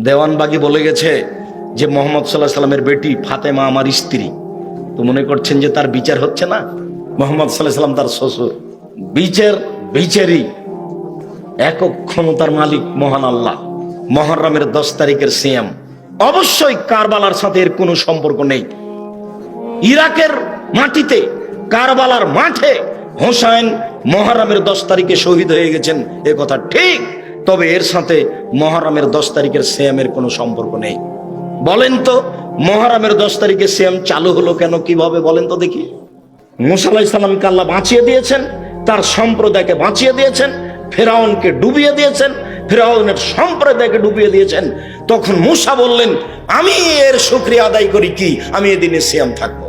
দেওয়ানবাগি বলে গেছে যে মোহাম্মদ সাল্লাহ সাল্লামের বেটি ফাতেমা আমার স্ত্রী। তো মনে করছেন যে তার বিচার হচ্ছে না? মোহাম্মদ সাল্লাহ সাল্লাম তার শ্বশুর। বিচার, বিচারই একক ক্ষমতার মালিক মহান আল্লাহ। মহরমের দশ তারিখের সিএম অবশ্যই কারবালার সাথে এর কোনো সম্পর্ক নেই। ইরাকের মাটিতে কারবালার মাঠে হোসাইন মহারামের দশ তারিখে শহীদ হয়ে গেছেন। এ কথা ঠিক। তবে এর সাথে মহারামের দশ তারিখের সিএমের কোনো সম্পর্ক নেই। বলেন তো, মহারামের দশ তারিখে সিএম চালু হলো কেন, কীভাবে বলেন তো দেখি। মুসাল্লাহ সাল্লামকে আল্লাহ বাঁচিয়ে দিয়েছেন, তার সম্প্রদায়কে বাঁচিয়ে দিয়েছেন, ফেরাউনকে ডুবিয়ে দিয়েছেন, ফেরাউনের সম্প্রদায়কে ডুবিয়ে দিয়েছেন। তখন মুসা বললেন, আমি এর শুক্রিয়া আদায় করি কি? আমি এদিনে সিয়াম থাকব।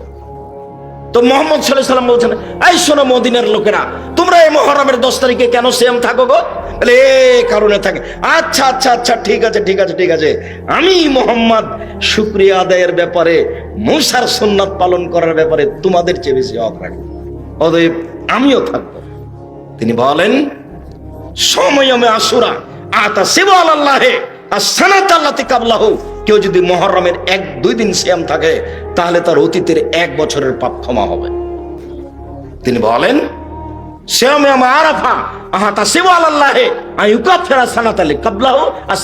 তো মোহাম্মদ সাল্লাহ সাল্লাম বলছেন, এই শোনো মদিনের লোকেরা, তোমরা এই মহরমের দশ তারিখে কেন সিয়াম থাকো গো? এ কারণে থাকে। আচ্ছা আচ্ছা আচ্ছা ঠিক আছে ঠিক আছে ঠিক আছে। আমি মোহাম্মদ শুক্রিয়া আদায়ের ব্যাপারে, মুসার সুন্নাত পালন করার ব্যাপারে তোমাদের চেয়ে বেশি হক রাখি। অতএব আমিও থাকব। তিনি বলেন সময়মে আসুরা আতা সেবা আল্লাহে আর সানাত কেউ যদি মহরমের এক, দুই দিন শ্যাম থাকে, তাহলে তার অতীতের এক বছরের পাপ ক্ষমা হবে। তিনি বলেন শ্যামে আরাফা আহা ফেরা আর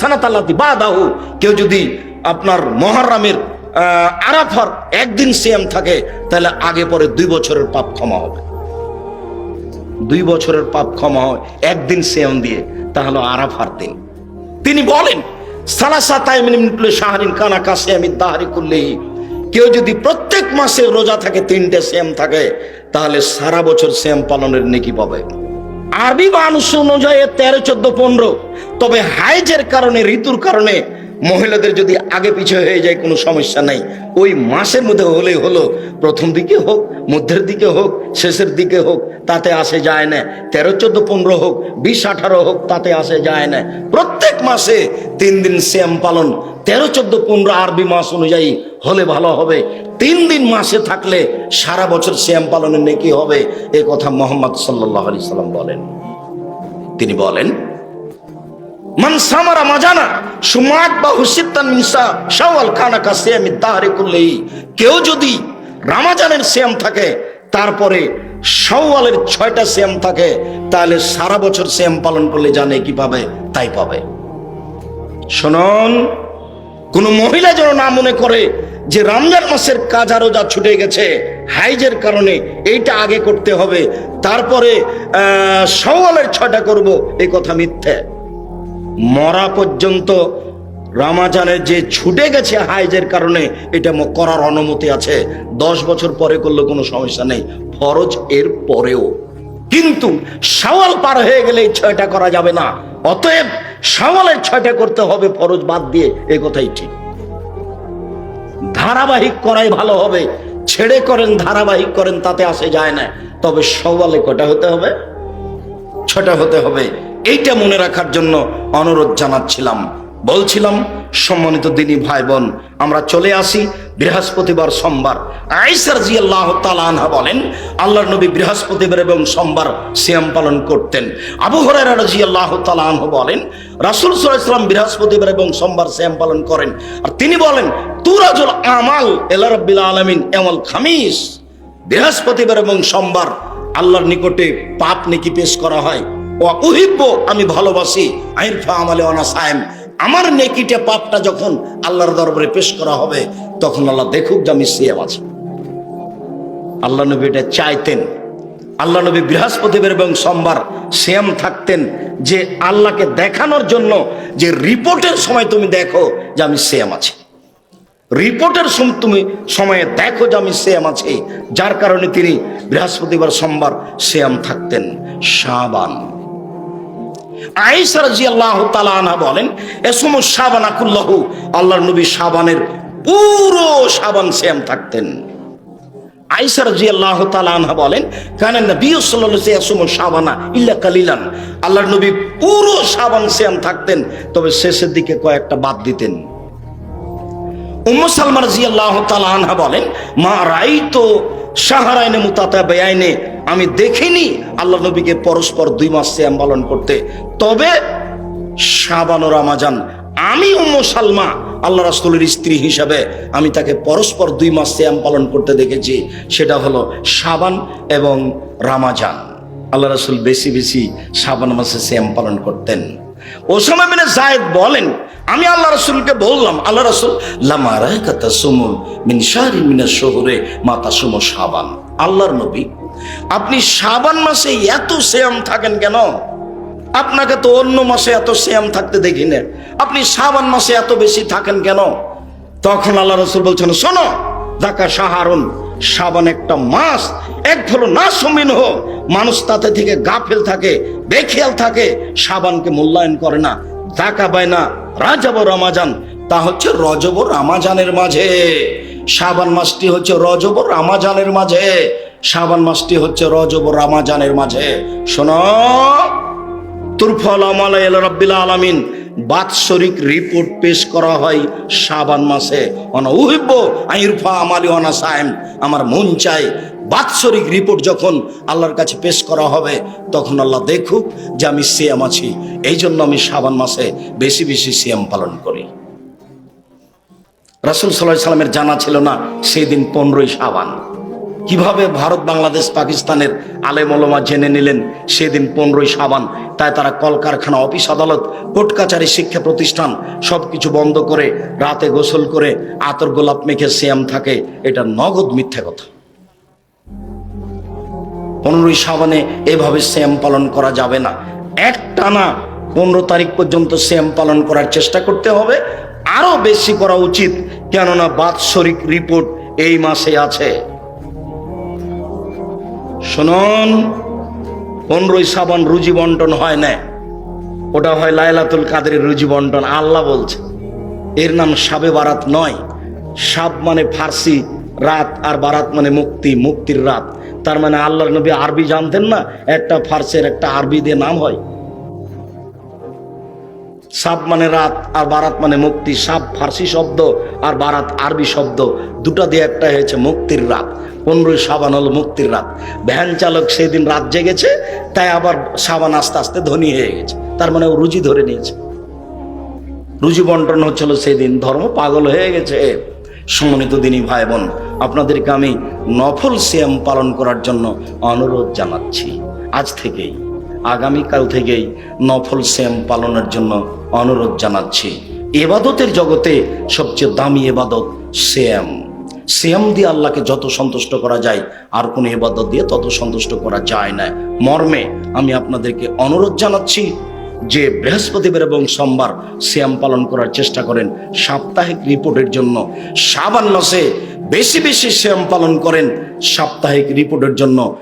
কেউ যদি আপনার মহরমের আরাফার একদিন শ্যাম থাকে তাহলে আগে পরে দুই বছরের পাপ ক্ষমা হবে দুই বছরের পাপ ক্ষমা হয় একদিন সেয়ন দিয়ে তাহলে আরাফার দিন তিনি বলেন সালাসা তাইমিনুল শাহরিন কানা কাছে আমি দাহারি করলেই কেউ যদি প্রত্যেক মাসে রোজা থাকে, তিনটে সেম থাকে, তাহলে সারা বছর সেম পালনের নেকি পাবে। আরবি মানুষ অনুযায়ী তেরো, চোদ্দ, পনেরো। তবে হাইজের কারণে, ঋতুর কারণে মহিলাদের যদি আগে পিছে হয়ে যায়, কোনো সমস্যা নাই। ওই মাসের মধ্যে হলেই হলো, প্রথম দিকে হোক, মধ্যের দিকে হোক, শেষের দিকে হোক, তাতে আসে যায় না। তেরো, চোদ্দ, পনেরো হোক, বিশ, আঠারো হোক, তাতে আসে যায় না। প্রত্যেক মাসে তিন দিন শ্যাম পালন, তেরো, চোদ্দ, পনেরো আরবি মাস অনুযায়ী হলে ভালো হবে। তিন দিন মাসে থাকলে সারা বছর শ্যাম পালনের নেকি হবে, এ কথা মোহাম্মদ সাল্লাহ আলি সাল্লাম বলেন। তিনি বলেন বা কা কুল্লেই কেউ যদি রামাজানের সিয়াম থাকে, তারপরে শাওয়ালের ছয়টা শ্যাম থাকে, তাহলে সারা বছর শ্যাম পালন করলে জানে কি পাবে? তাই পাবে। শুনুন, কোন মহিলা যেন না মনে করে যে রমজান মাসের কাজা রোজা ছুটে গেছে হাইজের কারণে এইটা আগে করতে হবে। তারপরে আহ, শাওয়ালের ছয়টা করব এই কথা মিথ্যে। মরা পর্যন্ত রামাজানের যে ছুটে গেছে হাইজের কারণে এটা করার অনুমতি আছে। দশ বছর পরে করলে কোনো সমস্যা নেই ফরজ এর পরেও। কিন্তু সওয়াল পার হয়ে গেলে এই ছয়টা করা যাবে না। অতএব সওয়ালের ছয়টা করতে হবে ফরজ বাদ দিয়ে এ কথাই ঠিক। ধারাবাহিক করাই ভালো হবে। ছেড়ে করেন, ধারাবাহিক করেন, তাতে আসে যায় না। তবে সওয়ালে কটা হতে হবে? ছটা হতে হবে। এইটা মনে রাখার জন্য অনুরোধ জানাচ্ছিলাম। বলছিলাম, সম্মানিত দিনী ভাই বোন আমরা চলে আসি বৃহস্পতিবার সোমবার। আইসার জি আল্লাহ আনহা বলেন, আল্লাহর নবী বৃহস্পতিবার এবং সোমবার সিয়াম পালন করতেন। আবু হরাইরা জি আনহু বলেন, রাসুল সাল্লাম বৃহস্পতিবার এবং সোমবার সিয়াম পালন করেন। আর তিনি বলেন, তুরাজুল আমাল এলা রব্বিল আলামিন এমল খামিস। বৃহস্পতিবার এবং সোমবার আল্লাহর নিকটে পাপ নেকি পেশ করা হয়। ও উহিব্য আমি ভালোবাসি, আইরফা আমালে অনা সায়েম আমার নেকিটা পাপটা যখন আল্লাহর দরবারে পেশ করা হবে, তখন আল্লাহ দেখুক যে আমি সিয়াম আছি। আল্লাহ নবী এটা চাইতেন। আল্লাহ নবী বৃহস্পতিবার এবং সোমবার শ্যাম থাকতেন যে আল্লাহকে দেখানোর জন্য যে রিপোর্টের সময় তুমি দেখো যে আমি শ্যাম আছি। রিপোর্টের তুমি সময়ে দেখো যে আমি শ্যাম আছি। যার কারণে তিনি বৃহস্পতিবার সোমবার শ্যাম থাকতেন। সাবান বলেন আল্লাহর নবী পুরো সাবান শ্যাম থাকতেন। নবী পুরো শ্যাম থাকতেন, তবে শেষের দিকে কয়েকটা বাদ দিতেন। উম্মু সালমা আনহা বলেন, মা রাইতো শাহরাইনে মুতাতা বেআইনে আমি দেখিনি আল্লাহ নবীকে পরস্পর দুই মাস সিয়াম পালন করতে। তবে শাবান ও রামাজান, আমি উম্ম সালমা আল্লাহ রাসূলের স্ত্রী হিসাবে আমি তাকে পরস্পর দুই মাস শ্যাম পালন করতে দেখেছি। সেটা হলো সাবান এবং রামাজান। আল্লাহ রাসূল বেশি বেশি সাবান মাসে শ্যাম পালন করতেন। ওসামা বিন জায়েদ বলেন, আমি আল্লাহ রাসূলকে বললাম, আল্লাহ রাসূল, লামা রাকাতা সুমুল মিন শাহরি মিনাশ শহরে মাতা সুম সাবান আল্লাহর নবী আপনি সাবান মাসে এত শ্যাম থাকেন কেন? আপনাকে তো অন্য মাসে এত শ্যাম থাকতে দেখি না। আপনি সাবান মাসে এত বেশি থাকেন কেন? তখন আল্লাহ রসুল বলছেন, শোনো দাকা সাহারুন সাবান একটা মাস, এক হলো না সমিন হো মানুষ তাতে থেকে গাফেল থাকে, বেখেয়াল থাকে সাবানকে মূল্যায়ন করে না। দাকা পায় না রাজাব রামাজান, তা হচ্ছে রজব রামাজানের মাঝে। সাবান মাসটি হচ্ছে রজব রামাজানের মাঝে। সাবান মাসটি হচ্ছে রজব রামাজানের মাঝে। শোনো, তুরফল আমালাই রব্বিল আলামিন বাৎসরিক রিপোর্ট পেশ করা হয় শাবান মাসে। অনা উহিব্য আইরফা আমালি অনা সায়েম আমার মন চাই বাৎসরিক রিপোর্ট যখন আল্লাহর কাছে পেশ করা হবে, তখন আল্লাহ দেখুক যে আমি সিয়াম আছি। এই জন্য আমি শাবান মাসে বেশি বেশি সিয়াম পালন করি। রাসুল সাল্লাহ সাল্লামের জানা ছিল না সেই দিন পনেরোই সাবান কীভাবে ভারত, বাংলাদেশ, পাকিস্তানের আলেম ওলমা জেনে নিলেন সেদিন পনেরোই সাবান তাই তারা কলকারখানা, অফিস আদালত, কোর্ট কাচারি, শিক্ষা প্রতিষ্ঠান সব কিছু বন্ধ করে রাতে গোসল করে আতর গোলাপ মেখে শ্যাম থাকে। এটা নগদ মিথ্যা কথা। পনেরোই সাবানে এভাবে শ্যাম পালন করা যাবে না। এক টানা পনেরো তারিখ পর্যন্ত শ্যাম পালন করার চেষ্টা করতে হবে। আরও বেশি করা উচিত, কেননা বাৎসরিক রিপোর্ট এই মাসে আছে। শুনুন, পনেরোই সাবান রুজি বন্টন হয় না। ওটা হয় লাইলাতুল কাদের রুজি বন্টন, আল্লাহ বলছে। এর নাম সাবে বারাত নয়। সাব মানে ফার্সি রাত, আর বারাত মানে মুক্তি, মুক্তির রাত। তার মানে আল্লাহ নবী আরবি জানতেন না, একটা ফার্সের একটা আরবি দিয়ে নাম হয়। সাব মানে রাত, আর বারাত মানে মুক্তি। সাব ফার্সি শব্দ, আর বারাত আরবি শব্দ। দুটা দিয়ে একটা হয়েছে মুক্তির রাত। পনেরোই সাবান হলো মুক্তির রাত। ভ্যান চালক সেদিন রাত জেগেছে, তাই আবার সাবান আস্তে আস্তে ধনী হয়ে গেছে। তার মানে ও রুজি ধরে নিয়েছে। রুজি বন্টন হচ্ছিল সেদিন। ধর্ম পাগল হয়ে গেছে। সম্মানিত দিনই ভাই বোন আপনাদেরকে আমি নফল সিয়াম পালন করার জন্য অনুরোধ জানাচ্ছি। আজ থেকেই আগামীকাল থেকেই নফল শ্যাম পালনের জন্য অনুরোধ জানাচ্ছি। এবাদতের জগতে সবচেয়ে দামি এবাদত শ্যাম। শ্যাম দিয়ে আল্লাহকে যত সন্তুষ্ট করা যায়, আর কোনো এবাদত দিয়ে তত সন্তুষ্ট করা যায় না। মর্মে আমি আপনাদেরকে অনুরোধ জানাচ্ছি যে বৃহস্পতিবার এবং সোমবার শ্যাম পালন করার চেষ্টা করেন। সাপ্তাহিক রিপোর্টের জন্য সাবান মাসে বেশি বেশি শ্যাম পালন করেন। সাপ্তাহিক রিপোর্টের জন্য